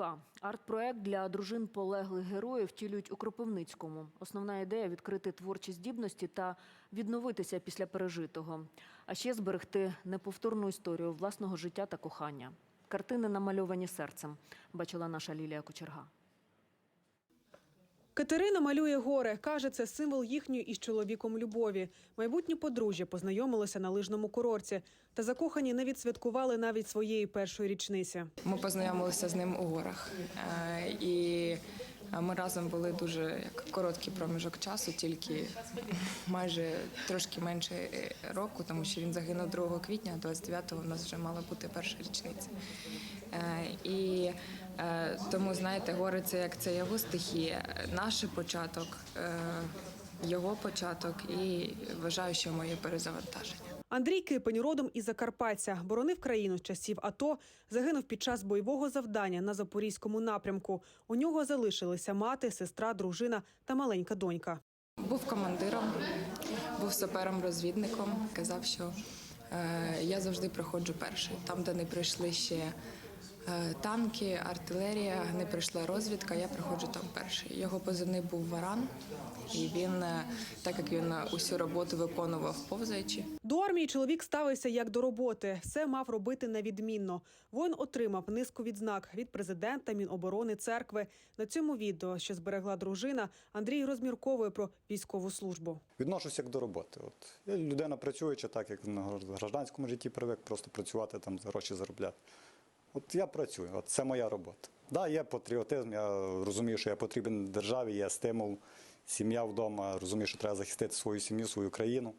жива. Арт-проект для дружин полеглих героїв втілюють у Кропивницькому. Основна ідея відкрити творчі здібності та відновитися після пережитого, а ще зберегти неповторну історію власного життя та кохання. Картини намальовані серцем, бачила наша Лілія Кучерга. Катерина малює горе. Каже, це символ їхньої із чоловіком любові. Майбутні подружжя познайомилися на лижному курорті. Та закохані не відсвяткували навіть своєї першої річниці. Ми познайомилися з ним у горах. Е, І ми разом були дуже як короткий проміжок часу, тільки майже трошки менше е, року, тому що він загинув 2 квітня, а 29-го в нас вже мала бути перша річниця. Е, І тому, знаєте, гори це як це його стихія, наш початок, е, його початок і вважаю, що моє перезавантаження. Андрій Кипень родом із Закарпаття, боронив країну з часів АТО, загинув під час бойового завдання на запорізькому напрямку. У нього залишилися мати, сестра, дружина та маленька донька. Був командиром, був сапером-розвідником. Казав, що е, я завжди приходжу перший. Там, де не прийшли ще е, танки, артилерія, не прийшла розвідка, я приходжу там перший. Його позивний був варан, і він, е, так як він е, усю роботу виконував повзаючи, До армії чоловік ставився як до роботи. Все мав робити невідмінно. Воїн отримав низку відзнак від президента, Міноборони, церкви. На цьому відео, що зберегла дружина, Андрій розмірковує про військову службу. Відношуся як до роботи. От я людина працююча, так як на гражданському житті привик просто працювати там гроші заробляти. От я працюю, от це моя робота. Да, є патріотизм, я розумію, що я потрібен державі, є стимул, сім'я вдома, розумію, що треба захистити свою сім'ю, свою країну.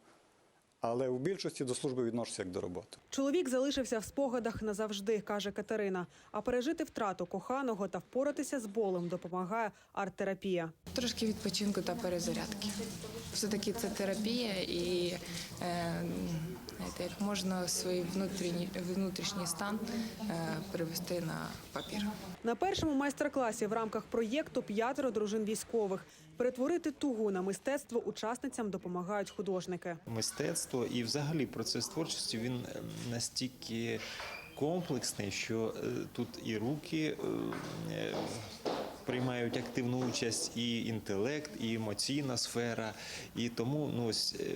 Але в більшості до служби відношуся як до роботи. Чоловік залишився в спогадах назавжди, каже Катерина. А пережити втрату коханого та впоратися з болем допомагає арт-терапія. трошки відпочинку та перезарядки. Все-таки це терапія, і е, знаєте, як можна свій внутрішній, внутрішній стан е, перевести на папір. На першому майстер-класі в рамках проєкту п'ятеро дружин військових перетворити тугу на мистецтво учасницям допомагають художники. мистецтво і взагалі процес творчості він е, настільки комплексний, що е, тут і руки приймають активну участь, і інтелект, і емоційна сфера. І тому ну, ось, е,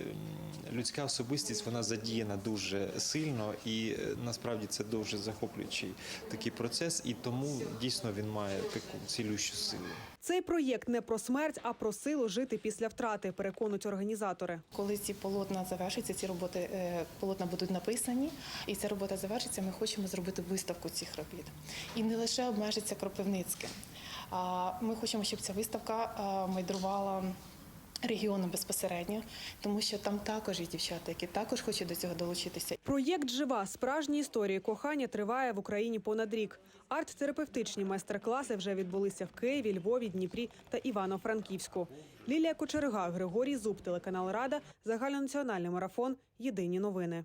людська особистість вона задіяна дуже сильно, і е, насправді це дуже захоплюючий такий процес, і тому дійсно він має таку цілющу силу. Цей проєкт не про смерть, а про силу жити після втрати, переконують організатори. Коли ці полотна завершаться, ці роботи е, полотна будуть написані, і ця робота завершиться, ми хочемо зробити виставку цих робіт. І не лише обмежиться Кропивницьким. Ми хочемо, щоб ця виставка е, майдрувала. Регіону безпосередньо, тому що там також є дівчата, які також хочуть до цього долучитися. Проєкт Жива справжні історії кохання триває в Україні понад рік. Арт-терапевтичні майстер-класи вже відбулися в Києві, Львові, Дніпрі та Івано-Франківську. Лілія Кочерга, Григорій Зуб, телеканал Рада, загальнонаціональний марафон. Єдині новини.